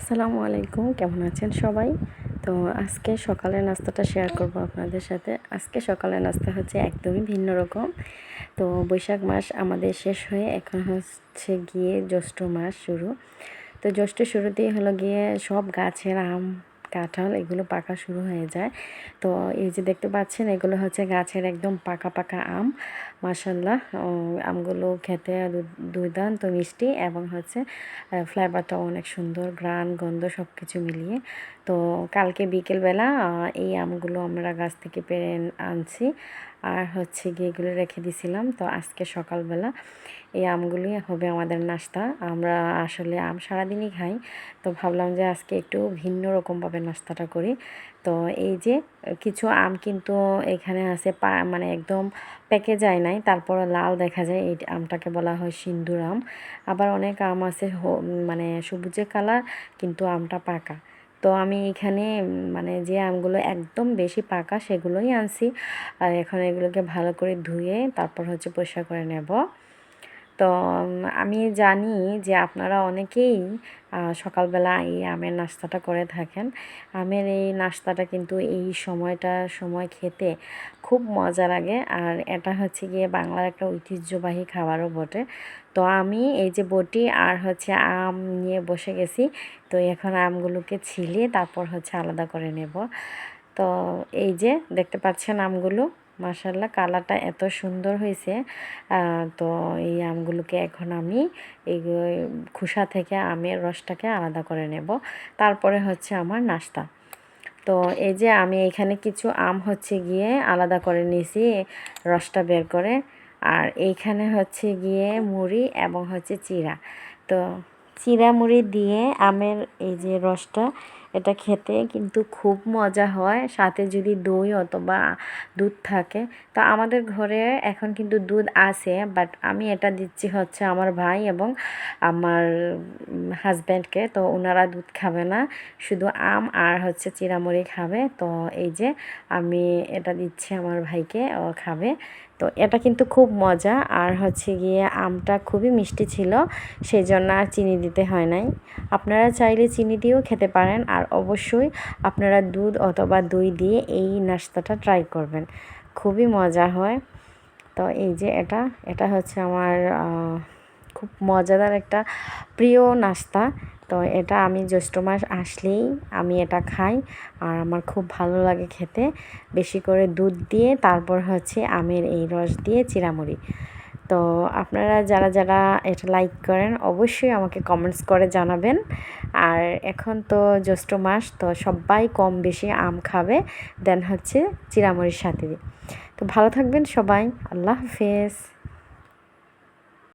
আসসালামু আলাইকুম, কেমন আছেন সবাই? তো আজকে সকালের নাস্তাটা শেয়ার করব আপনাদের সাথে। আজকে সকালের নাস্তা হচ্ছে একদমই ভিন্ন রকম। তো বৈশাখ মাস আমাদের শেষ হয়ে এখন হচ্ছে গিয়ে জ্যৈষ্ঠ মাস শুরু। তো জ্যৈষ্ঠ শুরুতেই হলো গিয়ে সব গাছের আম কাঁঠাল, এগুলো পাকা শুরু হয়ে যায়। তো এই যে দেখতে পাচ্ছেন, এগুলো হচ্ছে গাছের একদম পাকা পাকা আম। মাসাল্লাহ আমগুলো খেতে দুর্দান্ত মিষ্টি এবং হচ্ছে ফ্লেভারটাও অনেক সুন্দর গ্রান গন্ধ সব কিছু মিলিয়ে। তো কালকে বিকেলবেলা এই আমগুলো আমরা গাছ থেকে পেরে আনছি। আর হচ্ছে গিয়ে এগুলো রেখে দিছিলাম। তো আজকে সকালবেলা এই আমগুলোই হবে আমাদের নাস্তা। আমরা আসলে আম সারাদিনই খাই। তো ভাবলাম যে আজকে একটু ভিন্ন রকমভাবে নাস্তাটা করি। তো এই যে কিছু আম কিন্তু এখানে আছে মানে একদম পেকে যায় নাই। তারপরে লাল দেখা যায়। এই আমটাকে বলা হয় সিন্দুর আম। আবার অনেক আম আছে মানে সবুজে কালার, কিন্তু আমটা পাকা। তো আমি এখানে মানে যে আমগুলো একদম বেশি পাকা সেগুলোই আনছি। আর এখন এগুলোকে ভালো করে ধুয়ে তারপর হচ্ছে পরিষ্কার করে নেব। তো আমি জানি যে আপনারা অনেকেই সকালবেলা এই আমের নাস্তাটা করে থাকেন। আমের এই নাস্তাটা কিন্তু এই সময়টা, সময় খেতে খুব মজা লাগে। আর এটা হচ্ছে গিয়ে বাংলার একটা ঐতিহ্যবাহী খাবারও বটে। তো আমি এই যে বটি আর হচ্ছে আম নিয়ে বসে গেছি, তো এখন আমগুলোকে ছিলে তারপর হচ্ছে আলাদা করে নেব। তো এই যে দেখতে পাচ্ছেন আমগুলো? মাসাল্লাহ কালারটা এত সুন্দর হয়েছে। তো এই আমগুলোকে এখন আমি এই খোসা থেকে আমের রসটাকে আলাদা করে নেব। তারপরে হচ্ছে আমার নাস্তা। তো এই যে আমি এখানে কিছু আম হচ্ছে গিয়ে আলাদা করে নিয়েছি রসটা বের করে। আর এইখানে হচ্ছে গিয়ে মুড়ি এবং হচ্ছে চিরা তো চিরা মুড়ি দিয়ে আমের এই যে রসটা এটা খেতে কিন্তু খুব মজা হয়। সাথে যদি দই অথবা দুধ থাকে। তা আমাদের ঘরে এখন কিন্তু দুধ আছে বাট আমি এটা দিচ্ছি হচ্ছে আমার ভাই এবং আমার হাজব্যান্ডকে তো ওনারা দুধ খাবে না, শুধু আম আর হচ্ছে চিরামুড়ি খাবে। তো এই যে আমি এটা দিচ্ছি আমার ভাইকে, ও খাবে। তো এটা কিন্তু খুব মজা। আর হচ্ছে গিয়ে আমটা খুবই মিষ্টি ছিল সেই জন্য আর চিনি দিতে হয় নাই। আপনারা চাইলে চিনি দিয়েও খেতে পারেন। আর অবশ্যই আপনারা দুধ অথবা দই দিয়ে এই নাস্তাটা ট্রাই করবেন। খুবই মজা হয়। তো এই যে এটা এটা হচ্ছে আমার খুব মজাদার একটা প্রিয় নাস্তা। তো এটা আমি জ্যৈষ্ঠ মাস আসলেই আমি এটা খাই আর আমার খুব ভালো লাগে খেতে। বেশি করে দুধ দিয়ে, তারপর হচ্ছে আমের এই রস দিয়ে চিরামুড়ি। তো আপনারা যারা যারা এটা লাইক করেন, অবশ্যই আমাকে কমেন্টস করে জানাবেন। আর এখন তো জ্যৈষ্ঠ মাস, তো সবাই কম বেশি আম খাবে দেন হচ্ছে চিরামরির সাথে। তো ভালো থাকবেন সবাই, আল্লাহ হাফেজ।